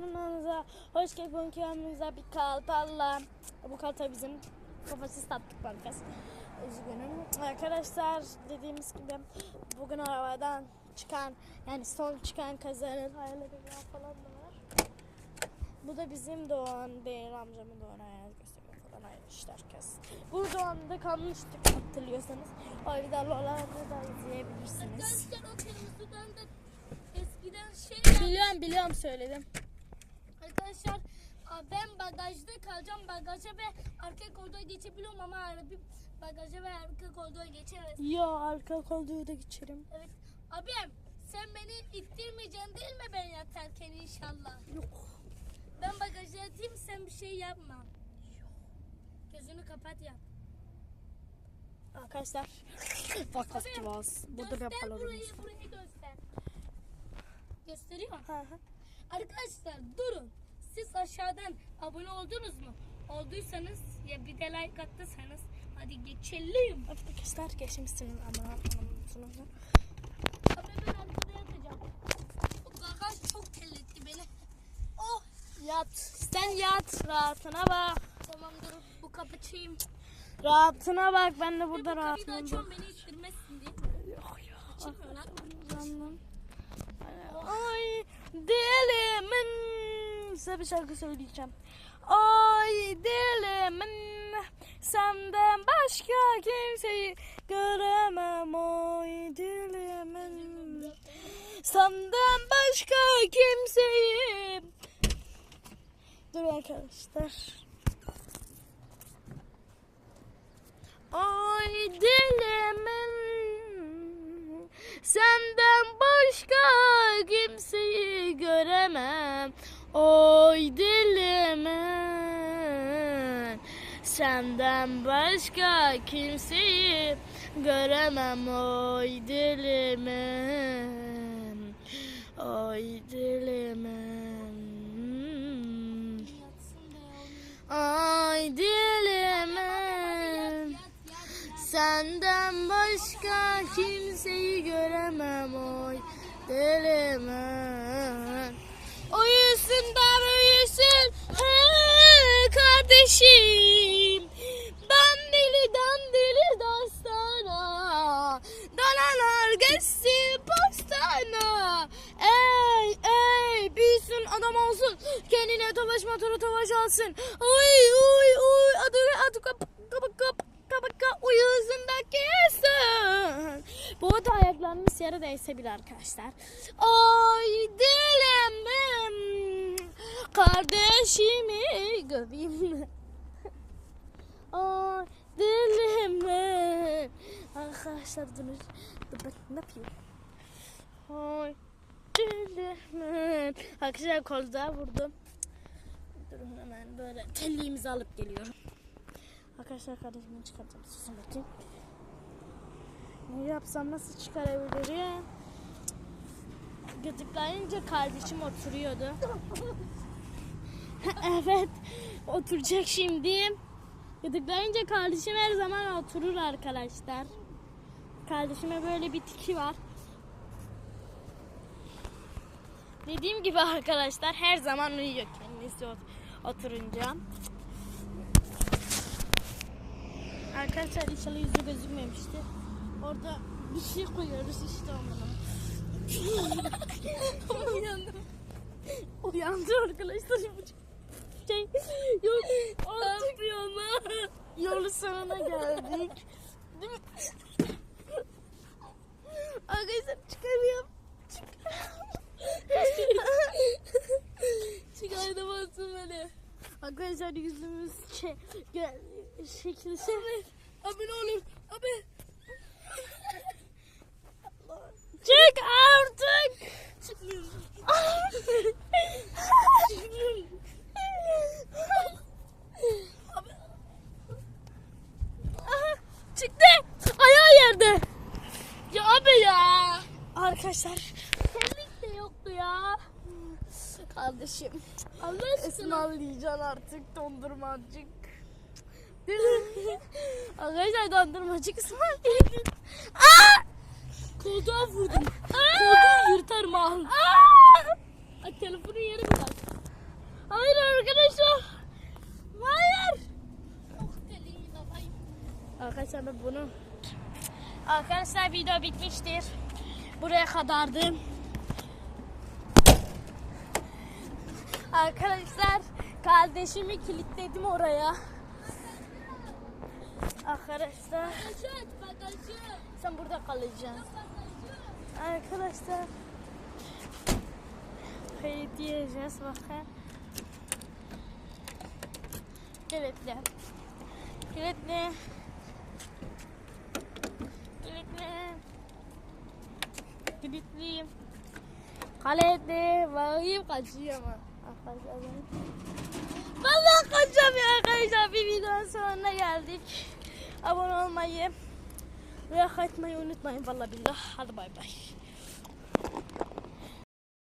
kanalımıza hoş geldiniz. Yanımızda bir kartalla. Bu karta bizim kafasız tatlık bankası. Üzgünüm. Arkadaşlar dediğimiz gibi bugün arabadan çıkan yani son çıkan kazanın hayalleri falan da var. Bu da bizim Doğan Bey'in amcamın Doğan hayal gösteriyor falan aynı işte herkes. Bu Doğan'da kalmıştık hatırlıyorsanız. O videoları da izleyebilirsiniz. Arkadaşlar o kırmızıdan da eskiden şey Biliyorum biliyorum söyledim. Arkadaşlar ben bagajda kalacağım. Bagaja ve arka koridoru geçebiliyorum ama arabi bagaja ve arka koridoru geçemez. Ya arka koltuğu da geçerim. Evet. Abim sen beni ittirmeyeceksin değil mi ben yatarken inşallah? Yok. Ben bagaja yatayım sen bir şey yapma. Gözünü kapat yat. Arkadaşlar was. Burada göster yapalım. burayı burayı göster. Gösteriyor mu? Hı hı. Arkadaşlar durun. Siz aşağıdan abone oldunuz mu? Olduysanız ya bir de like attıysanız hadi geçelim. Arkadaşlar geçmişsiniz ama anlamışsınız. Abi ben arkada yatacağım. Bu bagaj çok terletti beni. Oh Yat. Sen yat. Rahatına bak. tamam dur bu kapatayım. Rahatına bak. Ben de Ve bu burada kapıyı da açıyorum beni ittirmezsin diye. Yok yok. Açılmıyor lan. Ay dilimin. Size bir şarkı söyleyeceğim. Ay dilimin. Senden başka kimseyi göremem. Oy dilimin. Senden başka kimseyi. Dur arkadaşlar. Ay Oy dilimin Senden başka kimseyi göremem Oy dilimin Oy dilimin. Ay dilimin. Senden başka kimseyi göremem oy dilimin Uyusun da uyusun hey kardeşim. Ben deliden deli dostana. Danalar geçsin postana. Ey ey büyüsün adam olsun. Kendine tovaş motoru tovaş alsın Uy uy uy adı adı kap kap kap kap kap uyusun da kesin. Bu arada ayaklarımız yere değse bile arkadaşlar. Ay dilim Kardeşimi göreyim Ay dilimi Arkadaşlar Dur ben ne yapayım? Ay dilimi Arkadaşlar koltuğa vurdum. Durun hemen böyle telliğimizi alıp geliyorum. Arkadaşlar kardeşimi çıkartacağım susun bakayım. Ne yapsam nasıl çıkarabilirim? Gıdıklayınca kardeşim oturuyordu evet oturacak şimdi Gıdıklayınca kardeşim her zaman oturur arkadaşlar. Kardeşime böyle bir tiki var. Dediğim gibi arkadaşlar her zaman uyuyor kendisi ot- oturunca. Arkadaşlar inşallah yüzü gözükmemişti. Orada bir şey koyuyoruz işte onunla. Uyandım. Uyandı arkadaşlar. Bu Şey, yok artık yolu sonuna geldik. Değil mi? Arkadaşlar çıkarıyorum. Çıkartamazsın beni. Arkadaşlar yüzümüz şey, şekil şey. Abi ne olur. Abi. Çık artık. Çıkmıyorum. Çıkmıyorum. Arkadaşlar. Senin de yoktu ya. Kardeşim. Allah artık dondurmacık. Arkadaşlar dondurmacık ısmarlayın. Aaa! Koltuğa vurdum. Koltuğu yırtarım ha. Ay telefonu yere bırak. Hayır arkadaşlar. Hayır. Oh, arkadaşlar bunu. Arkadaşlar video bitmiştir. Buraya kadardı. Arkadaşlar kardeşimi kilitledim oraya. Arkadaşlar sen burada kalacaksın. Arkadaşlar kayıt diyeceğiz bakın. Kilitli. Kilitli. Kilitli. Kilitli. Bakayım kaçıyor ama. Ben... Vallahi kaçamıyor arkadaşlar. Bir videonun sonuna geldik. Abone olmayı ve like atmayı unutmayın. Vallahi billah. Hadi bay bay.